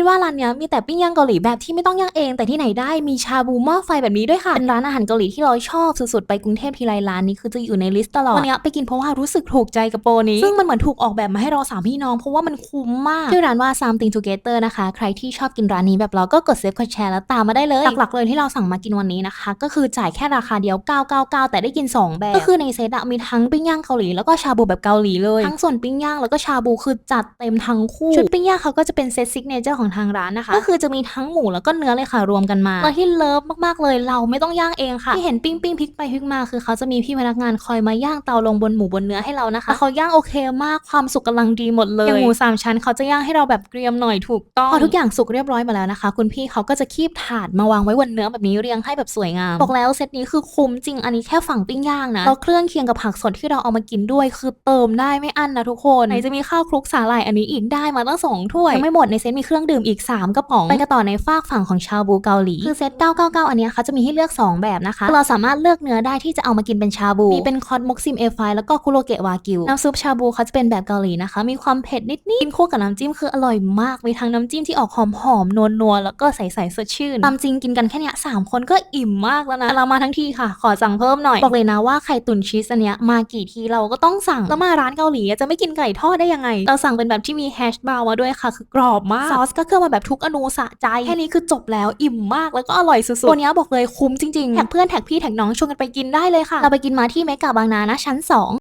คิดว่าร้านเนี้ยมีแต่ปิ้งย่างเกาหลีแบบที่ไม่ต้องย่างเอง แต่ที่ไหนได้มีชาบูหม้อไฟแบบนี้ด้วยค่ะเป็นร้านอาหารเกาหลีที่เราชอบสุดๆไปกรุงเทพทีไรร้านนี้คือจะอยู่ในลิสต์ตลอดวันเนี้ยไปกินเพราะว่ารู้สึกถูกใจกับโปรนี้ซึ่งมันเหมือนถูกออกแบบมาให้เราสามพี่น้องเพราะว่ามันคุ้มมากชื่อร้านว่า something together นะคะใครที่ชอบกินร้านนี้แบบเราก็กดเซฟกดแชร์แล้วตามมาได้เลยหลักๆเลยที่เราสั่งมากินวันนี้นะคะ ก็คือจ่ายแค่ราคาเดียว 999 แต่ได้กิน 2 แบบ ก็คือในเซตอะมีทั้งปิ้งย่างเกาหลีแล้วก็ชาบูแบบเกาหลีเลยทั้งส่วนปิ้งย่างแล้วก็ชาบูคือจัดเต็มทั้งคู่ชุดปิ้งย่างเขาก็จะเป็นเซตซิกเนเจอร์ของทางร้านนะคะ ก็คือจะมีทั้งหมูแล้วก็เนื้อเลยค่ะรวมกันมาแล้วที่เลิฟมากๆเลย เราไม่ต้องย่างเองค่ะ ที่เห็นปิ้งปิ้งพลิกไปพลิกมาคือเขาจะมีพี่พนักงานคอยมาย่างเตาลงบนหมูบนเนื้อให้เรานะคะเขาย่างโอเคมากความสุกกำลังดีหมดเลยอย่างหมูสามชั้นเขาจะย่างให้เราแบบเกรียมหน่อยถูกต้องพอทุกอย่างสุกเรียบร้อยมาแล้วนะคะ คุณพี่เขาก็จะคีบถาดมาวางไว้บนเนื้อแบบนี้เรียงให้แบบสวยงามบอกแล้วเซตนี้คือคุ้มจริงอันนี้แค่ฝั่งปิ้งย่างนะแล้วเครื่องเคียงกับผักสดที่เราเอามากินด้วย คือเติมได้ไม่อั้นนะทุกคนไหนจะมีข้าวคลุกสาหร่ายอันนี้อีกได้มาตั้งสองถ้วยยังไม่หมดในเซตมีเครื่องดื่มอีก 3 กระป๋อง ไปกันต่อในฝากฝั่งของชาบูเกาหลี คือเซต 999 อันเนี้ยเขาจะมีให้เลือก 2 แบบนะคะคือเราสามารถเลือกเนื้อได้ที่จะเอามากินเป็นชาบู มีเป็นคอตมกซิมเอฟไฟแล้วก็คุโรเกะวากิว น้ำซุปชาบูเขาจะเป็นแบบเกาหลีนะคะ มีความเผ็ดนิดๆกินคู่กับน้ำจิ้มคืออร่อยมาก มีทั้งน้ำจิ้มที่ออกหอมๆนัวๆแล้วก็ใสๆสดชื่นตามจริงกินกันแค่เนี้ยสามคนก็อิ่มมากแล้วนะแต่เรามาทั้งทีค่ะ ขอสั่งเพิ่มหน่อย บอกเลยนะว่าไข่ตุ๋นชีสอันเนี้ยมากี่ทีเราก็ต้องสั่ง แล้วมาร้านเกาหลีอะจะไม่กินไก่ทอดได้ยังไง เราสั่งเป็นแบบที่มีแฮชบราวน์มาด้วยค่ะ คือกรอบมากซอสก็เคลือบมาแบบทุกอนูสะใจ แค่นี้คือจบแล้วอิ่มมากแล้วก็อร่อยสุดๆ ตัวเนี้ยบอกเลยคุ้มจริงๆ แท็กเพื่อนแท็กพี่แท็กน้องชวนกันไปกินได้เลยค่ะ เราไปกินมาที่เมกาบางนานะชั้น 2